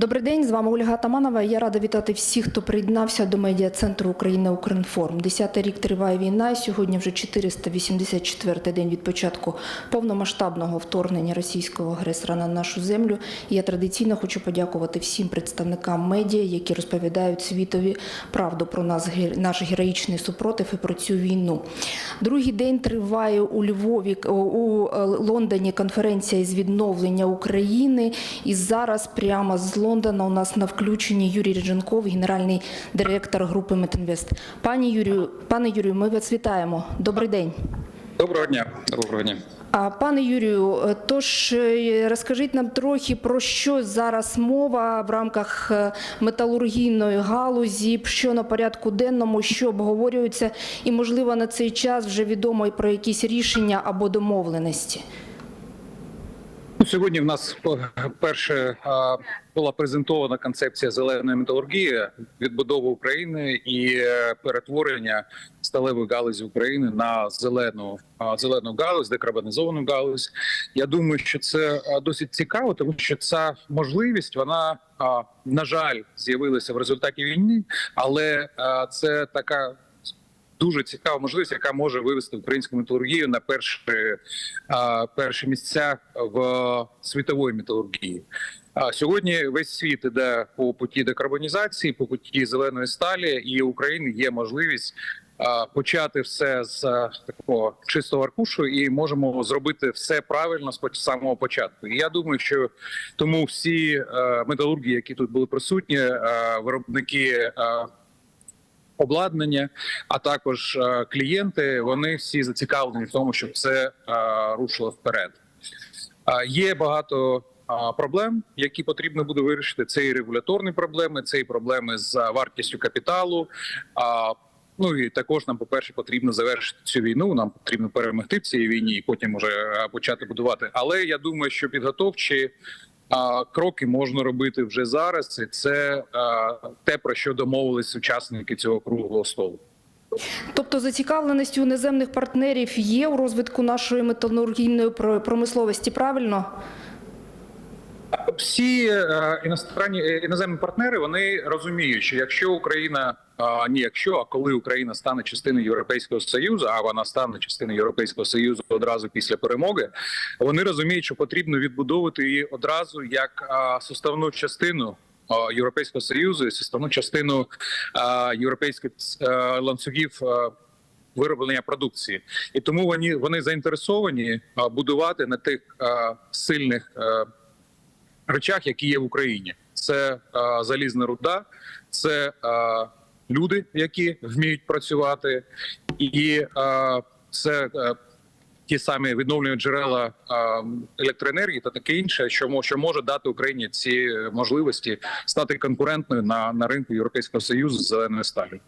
Добрий день, з вами Ольга Таманова. Я рада вітати всіх, хто приєднався до медіа центру Україна Укрінформ. Десятий рік триває війна. і Сьогодні вже 484-й день від початку повномасштабного вторгнення російського агресора на нашу землю. Я традиційно хочу подякувати всім представникам медіа, які розповідають світові правду про нас, наш героїчний супротив і про цю війну. Другий день триває у Львові у е, Лондоні конференція із відновлення України. І зараз прямо з Лондона у нас на включенні Юрій Рідженков, генеральний директор групи Метинвест. Пані Юрію, пане Юрію, ми вас вітаємо. Добрий день. Доброго дня. Доброго дня. А пане Юрію, е, тож е, розкажіть нам трохи про що зараз мова в рамках е, металургійної галузі, що на порядку денному, що обговорюється, і можливо на цей час вже відомо і про якісь рішення або домовленості. Сьогодні в нас по- перше була презентована концепція зеленої металургії, відбудови України і е, перетворення сталевої галузі України на зелену зелену галузь, декарбонізовану галузь. Я думаю, що це досить цікаво, тому що ця можливість вона на жаль з'явилася в результаті війни, але це така. Дуже цікава можливість, яка може вивести українську металургію на перші, перші місця в світової металургії. А сьогодні весь світ іде по путі декарбонізації, по путі зеленої сталі, і України є можливість почати все з такого чистого аркушу, і можемо зробити все правильно з самого початку. І я думаю, що тому всі е, металурги, які тут були присутні, е, виробники. Обладнання, а також е, клієнти. Вони всі зацікавлені в тому, щоб це е, рушило вперед. Е, Є багато проблем, які потрібно буде вирішити. Це і регуляторні проблеми, це і проблеми з вартістю капіталу. Ну і також нам, по перше, потрібно завершити цю війну. Нам потрібно перемогти в цій війні і потім уже почати будувати. Але я думаю, що підготовчі кроки можна робити вже зараз, і це те про що домовились учасники цього круглого столу. Тобто зацікавленість у іноземних партнерів є у розвитку нашої металургійної про- промисловості, правильно? Всі е, е, іноземні партнери вони розуміють, що якщо Україна а, ні, якщо а коли Україна стане частиною Європейського союзу, а вона стане частиною Європейського союзу одразу після перемоги, вони розуміють, що потрібно відбудовувати її одразу як а, суставну частину. а, Європейського союзу і суставну частину а, європейських е, ланцюгів е, вироблення продукції, і тому вони вони заінтересовані а, будувати на тих а, сильних е, речах, які є в Україні. Це е, залізна руда, це е, люди, які вміють працювати, і е, це е, ті самі відновлені джерела е, електроенергії та таке інше, що що може дати Україні ці можливості стати конкурентною на, на ринку Європейського союзу з зеленою сталі.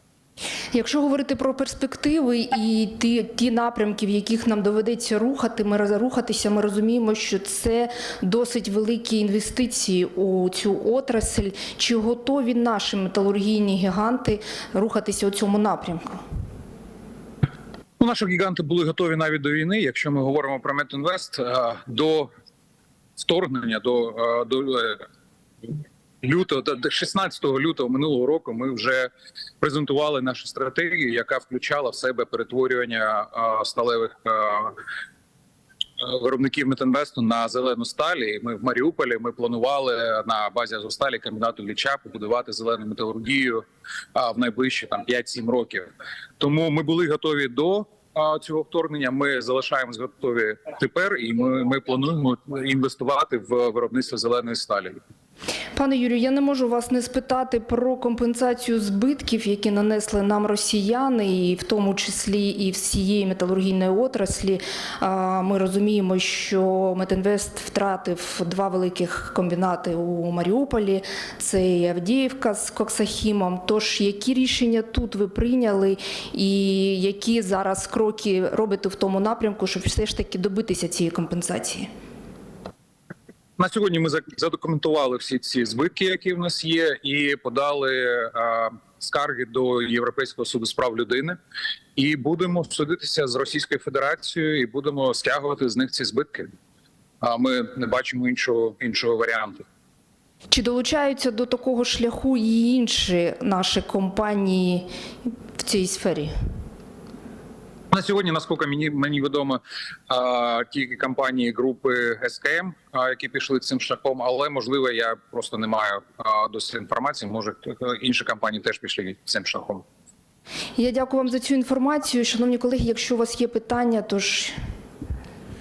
Якщо говорити про перспективи і ті, ті напрямки, в яких нам доведеться рухати, ми рухатися, ми розуміємо, що це досить великі інвестиції у цю отрасль. Чи готові наші металургійні гіганти рухатися у цьому напрямку? Ну, наші гіганти були готові навіть до війни. Якщо ми говоримо про Метінвест, е, до вторгнення до, е, до е, лютого до 16 лютого минулого року ми вже презентували нашу стратегію, яка включала в себе перетворювання сталевих. Виробників Метинвесту на зелену сталі. Ми в Маріуполі ми планували на базі Азовсталі комбінату Ліча побудувати зелену металургію а, в найближчі там 5-7 років. Тому ми були готові до цього вторгнення. Ми залишаємось готові тепер, і ми, ми плануємо інвестувати в виробництво зеленої сталі. Пане Юрію, я не можу вас не спитати про компенсацію збитків, які нанесли нам росіяни, і в тому числі і всієї металургійної отраслі. Ми розуміємо, що Метинвест втратив два великих комбінати у Маріуполі. Це і Авдіївка з Коксахімом. Тож які рішення тут ви прийняли, і які зараз кроки робите в тому напрямку, щоб все ж таки добитися цієї компенсації? На сьогодні ми задокументували всі ці збитки, які в нас є, і подали скарги до Європейського суду з прав людини. І будемо судитися з Російською Федерацією, і будемо стягувати з них ці збитки. А ми не бачимо іншого іншого варіанту. Чи долучаються до такого шляху і інші наші компанії в цій сфері? На сьогодні, наскільки мені мені відомо, тільки компанії групи СКМ, які пішли цим шляхом, але можливо, я просто не маю досить інформації. Може, інші компанії теж пішли цим шляхом. Я дякую вам за цю інформацію. Шановні колеги, якщо у вас є питання, то ж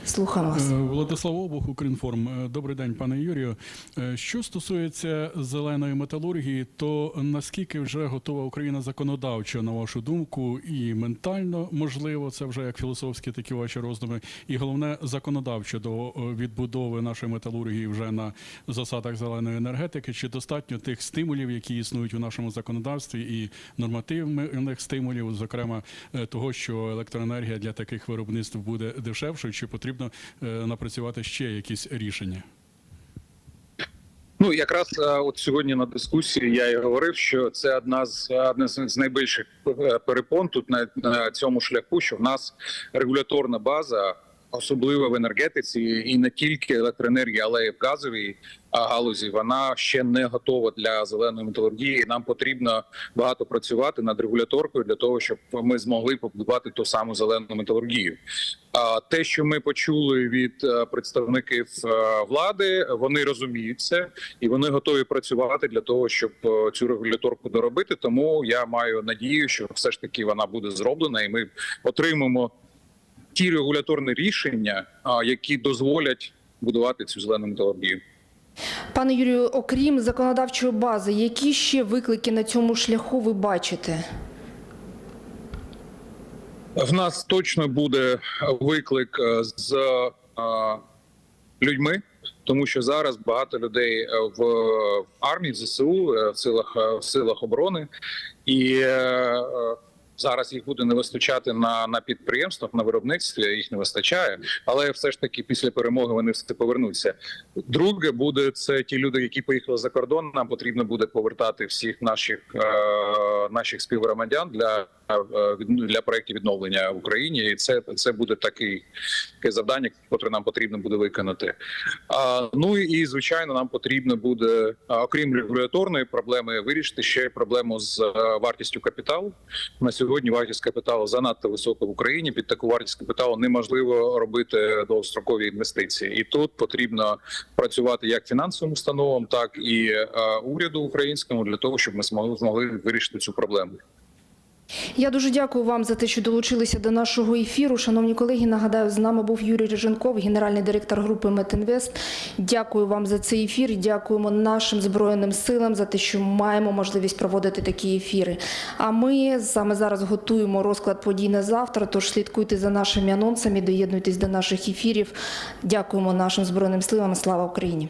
слухаємо вас. Е, Владислав Обух, Укрінформ. Е, Добрий день, пане Юрію. Е, Що стосується зеленої металургії, то наскільки вже готова Україна законодавчо, на вашу думку, і ментально можливо, це вже як філософські такі ваші роздуми, і головне законодавчо до відбудови нашої металургії вже на засадах зеленої енергетики, чи достатньо тих стимулів, які існують у нашому законодавстві, і нормативних стимулів, зокрема того, що електроенергія для таких виробництв буде дешевшою, чи потрібно е, напрацювати ще якісь рішення? Ну якраз е, от сьогодні на дискусії я і говорив, що це одна з одна з найбільших е, перепон тут на, на цьому шляху, що в нас регуляторна база, особливо в енергетиці, і не тільки електроенергії, але й в газовій галузі. Вона ще не готова для зеленої металургії. Нам потрібно багато працювати над регуляторкою для того, щоб ми змогли побудувати ту саму зелену металургію. А те, що ми почули від е, представників е, влади, вони розуміють це і вони готові працювати для того, щоб е, цю регуляторку доробити. Тому я маю надію, що все ж таки вона буде зроблена, і ми отримаємо ті регуляторні рішення, які дозволять будувати цю зелену металургію. Пане Юрію, окрім законодавчої бази, які ще виклики на цьому шляху ви бачите? В нас точно буде виклик е, з е, людьми, тому що зараз багато людей е, в армії, в ЗСУ, в силах в силах оборони, і зараз їх буде не вистачати на, на підприємствах, на виробництві. Їх не вистачає, але все ж таки після перемоги вони все повернуться. Друге буде це ті люди, які поїхали за кордон. Нам потрібно буде повертати всіх наших е, наших співгромадян для е, для проєктів відновлення в Україні, і це це буде такий таке завдання, яке нам потрібно буде виконати. А, ну і звичайно, нам потрібно буде, окрім регуляторної проблеми, вирішити ще проблему з е, вартістю капіталу. На сьогодні вартість капіталу занадто висока в Україні. Під таку вартість капіталу неможливо робити довгострокові інвестиції, і тут потрібно працювати як фінансовим установам, так і е, уряду українському для того, щоб ми змогли вирішити цю проблему. Я дуже дякую вам за те, що долучилися до нашого ефіру. Шановні колеги, нагадаю, з нами був Юрій Риженков, генеральний директор групи Метінвест. Дякую вам за цей ефір. Дякуємо нашим збройним силам за те, що маємо можливість проводити такі ефіри. А ми саме зараз готуємо розклад подій на завтра. Тож слідкуйте за нашими анонсами, доєднуйтесь до наших ефірів. Дякуємо нашим збройним силам. Слава Україні!